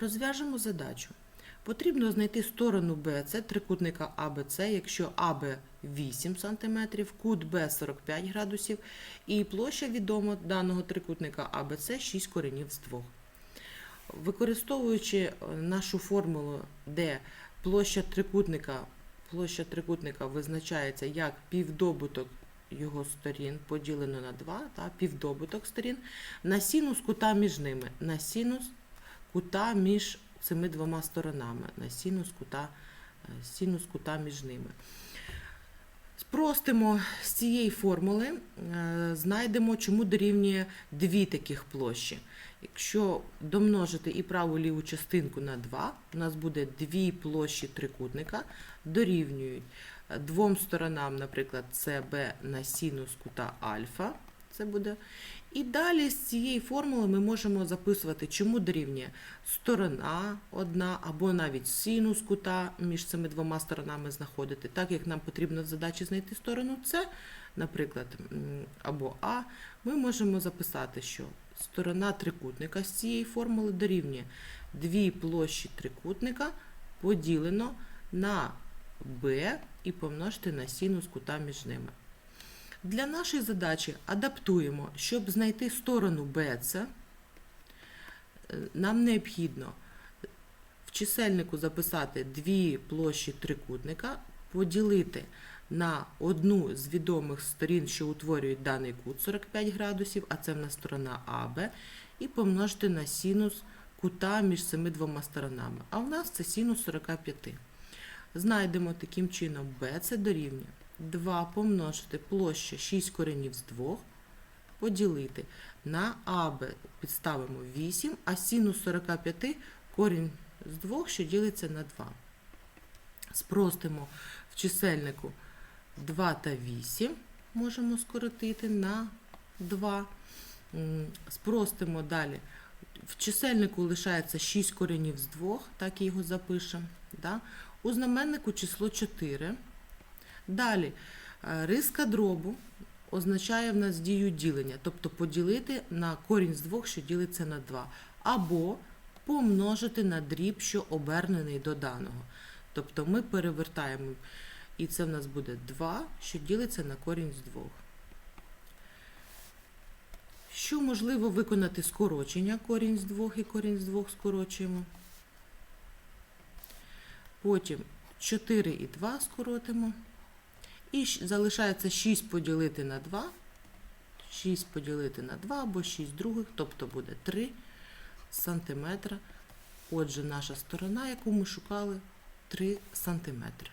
Розв'яжемо задачу. Потрібно знайти сторону BC трикутника ABC, якщо АБ 8 см, кут Б 45 градусів і площа відома даного трикутника ABC 6 коренів з 2. Використовуючи е, нашу формулу, де площа трикутника, площа трикутника визначається як півдобуток його сторін поділено на 2, та, півдобуток сторін, на синус кута між ними, на синус кута між цими двома сторонами, на синус кута, е, синус кута між ними. Спростимо з цієї формули, е, знайдемо, чому дорівнює дві таких площі. Якщо домножити і праву і ліву частинку на 2, у нас буде дві площі трикутника, дорівнюють е, двом сторонам, наприклад, CB на синус кута альфа. Це буде. І далі з цієї формули ми можемо записувати, чому дорівнює сторона одна, або навіть синус кута між цими двома сторонами знаходити. Так як нам потрібно в задачі знайти сторону С, наприклад, або А, ми можемо записати, що сторона трикутника з цієї формули дорівнює дві площі трикутника поділено на b і помножити на синус кута між ними. Для нашої задачі адаптуємо, щоб знайти сторону BC, е, нам необхідно в чисельнику записати дві площі трикутника, поділити на одну з відомих сторін, що утворюють даний кут 45 градусів, а це в нас сторона АБ, і помножити на синус кута між цими двома сторонами. А в нас це синус 45. Знайдемо таким чином b це дорівнює 2 помножити площа 6 коренів з 2, поділити на АБ підставимо 8, а синус 45 корінь з 2, що ділиться на 2. Спростимо в чисельнику 2 та 8, можемо скоротити на 2. Спростимо далі. В чисельнику лишається 6 коренів з 2, так і його запишемо. Да? У знаменнику число 4. Далі, е, риска дробу означає в нас дію ділення, тобто поділити на корінь з 2, що ділиться на 2. Або помножити на дріб, що обернений до даного. Тобто ми перевертаємо, і це в нас буде 2, що ділиться на корінь з 2. Що можливо виконати скорочення корінь з 2 і корінь з 2 скорочуємо. Потім 4 і 2 скоротимо. І залишається 6 поділити на 2. 6 поділити на 2 або 6 других, тобто буде 3 сантиметра. Отже, наша сторона, яку ми шукали, 3 сантиметри.